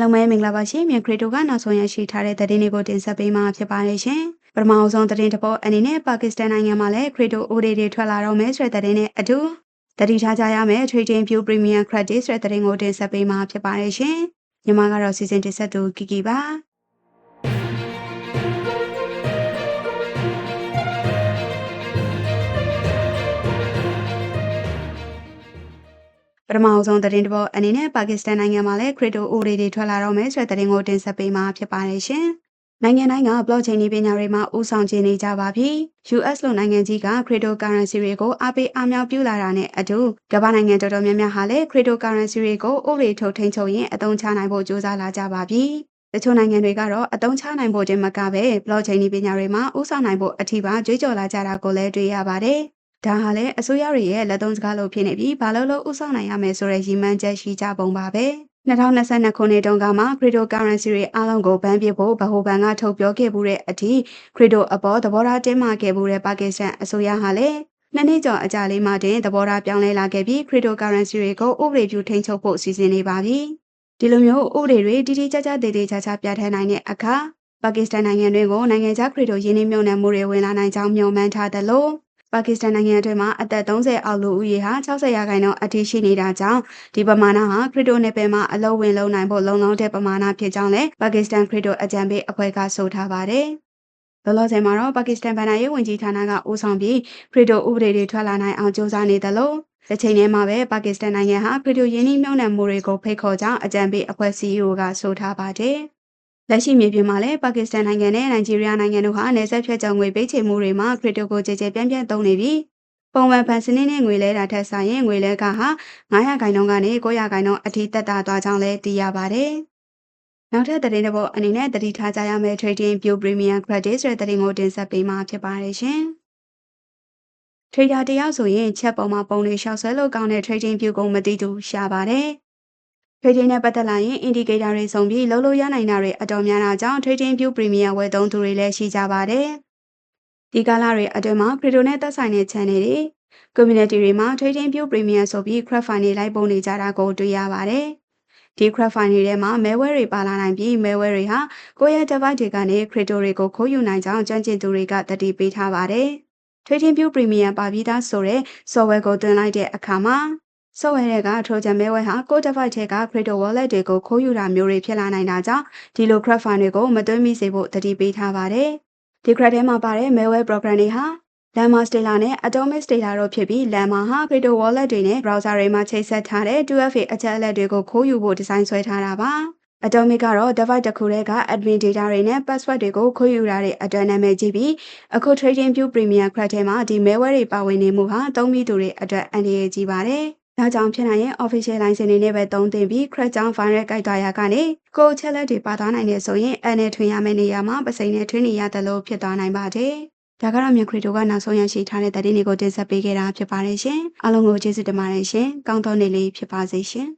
လုံးပဲမင်္ဂလာပါရှင်မြန်ခရစ်တိုကနောက်ဆုံးရရှိထားတဲ့သတင်းတွေကိုတင်ဆက်ပေးမှာဖြစ်ပါတယ်ရှင်ပထမအဆုံးသတင်းတစ်ပုဒ်အနေနဲ့ပါကစ္စတန်နိုင်ငံမှာလည်းခရစ်တိုအိုဒီတွေထွက်လာတော့မယ်ဆိုတဲ့သတင်းနဲ့အတူတတိထားကြရမယ် Trading View Premium Credit ဆိုတဲ့သတင်းကိုတင်ဆက်ပေးမှာဖြစ်ပါတယ်ရှင်ညီမကတော့စီစဉ်တင်ဆက်သူကီကီပါ ပထမအဆုံးသတင်းတစ်ပုဒ်အနေနဲ့ပါကစ္စတန်နိုင်ငံမှာလည်းခရစ်တိုအိုဒီတွေထွက်လာတော့မယ်ဆိုတဲ့သတင်းကိုတင်ဆက်ပေးမှာဖြစ်ပါတယ်ရှင်။နိုင်ငံတိုင်းက blockchain နည်းပညာတွေမှာဦးဆောင်ကျင်းနေကြပါပြီ။ US လိုနိုင်ငံကြီးက cryptocurrency တွေကိုအားပေးအားမြောက်ပြုလာတာနဲ့အတူကမ္ဘာနိုင်ငံတော်တော်များများဟာလည်း cryptocurrency တွေကိုဥပဒေထုတ်ထိန်းချုပ်ရင်းအသုံးချနိုင်ဖို့ကြိုးစားလာကြပါပြီ။တချို့နိုင်ငံတွေကတော့အသုံးချနိုင်ဖို့တင်မကပဲ blockchain နည်းပညာတွေမှာဦးဆောင်နိုင်ဖို့အထီးပါကြွေးကြော်လာကြတာကိုလည်းတွေ့ရပါတယ်။ ဒါဟာလည်းအစိုးရတွေရဲ့လက်သုံးစကားလိုဖြစ်နေပြီးဘာလို့လို့ဥဆောင်နိုင်ရမယ်ဆိုတဲ့ရည်မှန်းချက်ရှိကြပုံပါပဲ2022ခုနှစ်တုန်းကမှ cryptocurrency တွေအားလုံးကိုဘန်ပြဖို့ဗဟိုဘဏ်ကထုတ်ပြောခဲ့မှုတဲ့အထိ crypto အပေါ်သဘောထားတင်းမာခဲ့မှုတဲ့ပါကစ္စတန်အစိုးရဟာလည်းနှစ်နှစ်ကျော်အကြာလေးမှတင်သဘောထားပြောင်းလဲလာခဲ့ပြီး cryptocurrency တွေကိုဥပဒေပြုထိန်းချုပ်ဖို့စီစဉ်နေပါပြီဒီလိုမျိုးဥပဒေတွေတိတိကျကျတည်တည်ချာချာပြဋ္ဌာန်းနိုင်တဲ့အခါပါကစ္စတန်နိုင်ငံတွေကိုနိုင်ငံခြားခရစ်တိုယင်းနှိမ့်မြုံနယ်မှုတွေဝင်လာနိုင်ကြောင်းမျှော်မှန်းထားသလို ပါကစ္စတန်နိုင်ငံအတွင်းမှာအသက်30အောက်လူဦးရေဟာ60ရာခိုင်နှုန်းအထိရှိနေတာကြောင့်ဒီပမာဏဟာခရစ်တိုနယ်ပယ်မှာအလုံးဝင်လုံးနိုင်ဖို့လုံလောက်တဲ့ပမာဏဖြစ်ကြောင်းလည်းပါကစ္စတန်ခရစ်တိုအကြံပေးအဖွဲ့ကဆိုထားပါတယ်။လောလောဆယ်မှာတော့ပါကစ္စတန်ဗန်နာရေးဝန်ကြီးဌာနကဦးဆောင်ပြီးခရစ်တိုဥပဒေတွေထွက်လာနိုင်အောင်ကြိုးစားနေတယ်လို့တစ်ချိန်တည်းမှာပဲပါကစ္စတန်နိုင်ငံဟာခရစ်တိုယင်းနှိမ့်မြုံနယ်မှုတွေကိုဖိတ်ခေါ်ကြောင်းအကြံပေးအဖွဲ့ CEO ကဆိုထားပါတယ်။ လက်ရှိမြေပြင်မှာလည်းပါကစ္စတန်နိုင်ငံနဲ့နိုင်ဂျီးရီးယားနိုင်ငံတို့ဟာနယ်စပ်ဖြတ်ကျော်ငွေပေးချေမှုတွေမှာခရစ်တိုကိုကြည်ကြဲပြန့်ပြန့်သုံးနေပြီးပုံမှန်ဖန်စနစ်နဲ့ငွေလဲတာထက်ဆိုင်ရင်ငွေလဲကဟာ900ခိုင်နှုန်းကနေ900ခိုင်နှုန်းအထိတက်တာသွားကြောင်းလည်းသိရပါတယ်။နောက်ထပ်သတင်းတစ်ပုဒ်အနေနဲ့တတိထားကြရမယ့် Trading View Premium Credit ဆိုတဲ့သတင်းကိုတင်ဆက်ပေးမှာဖြစ်ပါတယ်ရှင်။ Trader တယောက်ဆိုရင်ချက်ပေါ်မှာပုံလေးရှောက်ဆွဲလို့ကောင်းတဲ့ Trading View ကိုမသိသူရှာပါတယ်။ Trading နဲ့ပတ်သက်လာရင် indicator တွေစုံပြီးလုံးလို့ရနိုင်တာတွေအတော်များတာကြောင့် Trading View Premium ဝယ်သုံးသူတွေလည်းရှိကြပါတယ်။ဒီကာလတွေအတွင်းမှာ Crypto နဲ့သက်ဆိုင်တဲ့ channel တွေ community တွေမှာ Trading View Premium ဆိုပြီး crowd fund တွေလိုက်ပုံနေကြတာကိုတွေ့ရပါတယ်။ဒီ crowd fund တွေထဲမှာမဲဝဲတွေပါလာနိုင်ပြီးမဲဝဲတွေဟာကိုယ့်ရဲ့ device တွေကနေ crypto တွေကိုခိုးယူနိုင်ကြောင်းကြံ့ကျင်သူတွေကတတိပေးထားပါတယ်။ Trading View Premium ပါပြီးသားဆိုတဲ့ software ကိုသွင်းလိုက်တဲ့အခါမှာ ဆော့ဝဲတွေက Trojan malware ဟာကို device ထဲက crypto wallet တွေကိုခိုးယူတာမျိုးတွေဖြစ်လာနိုင်တာကြောင့်ဒီလို crack file တွေကိုမသွင်းမိစေဖို့တတိပေးထားပါတယ်။ဒီ crack ထဲမှာပါတဲ့ malware program တွေဟာ Llama Stella နဲ့ Atomic Stella တို့ဖြစ်ပြီး Llama ဟာ crypto wallet တွေနဲ့ browser တွေမှာချိတ်ဆက်ထားတဲ့ 2FA အချက်အလက်တွေကိုခိုးယူဖို့ဒီဇိုင်းဆွဲထားတာပါ။ Atomic ကတော့ device တစ်ခုတည်းက admin data တွေနဲ့ password တွေကိုခိုးယူတာတွေအတွက်နာမည်ကြီးပြီးအခု Trading View Premium Crack ထဲမှာဒီ malware တွေပါဝင်နေမှုဟာသုံးပြီးသူတွေအတွက်အန္တရာယ်ကြီးပါတယ်။ ဒါကြောင့်ဖြစ်နိုင်ရင် official license တွေနဲ့ပဲသုံးသင့်ပြီး crack ကြောင့် virus ကြိုက်သွားရကနေကိုယ်ချက်လက်တွေပါသွားနိုင်တယ်ဆိုရင်အန်နဲ့ထွင်ရမယ့်နေရာမှာပစိန်နဲ့ထွင်နေရတယ်လို့ဖြစ်သွားနိုင်ပါတယ်။ဒါကတော့မြန်ခရီတိုကနောက်ဆုံးရရှိထားတဲ့သတင်းတွေကိုတင်ဆက်ပေးခဲ့တာဖြစ်ပါတယ်ရှင်။အားလုံးကိုကျေးဇူးတင်ပါတယ်ရှင်။ကောင်းသောနေ့လေးဖြစ်ပါစေရှင်။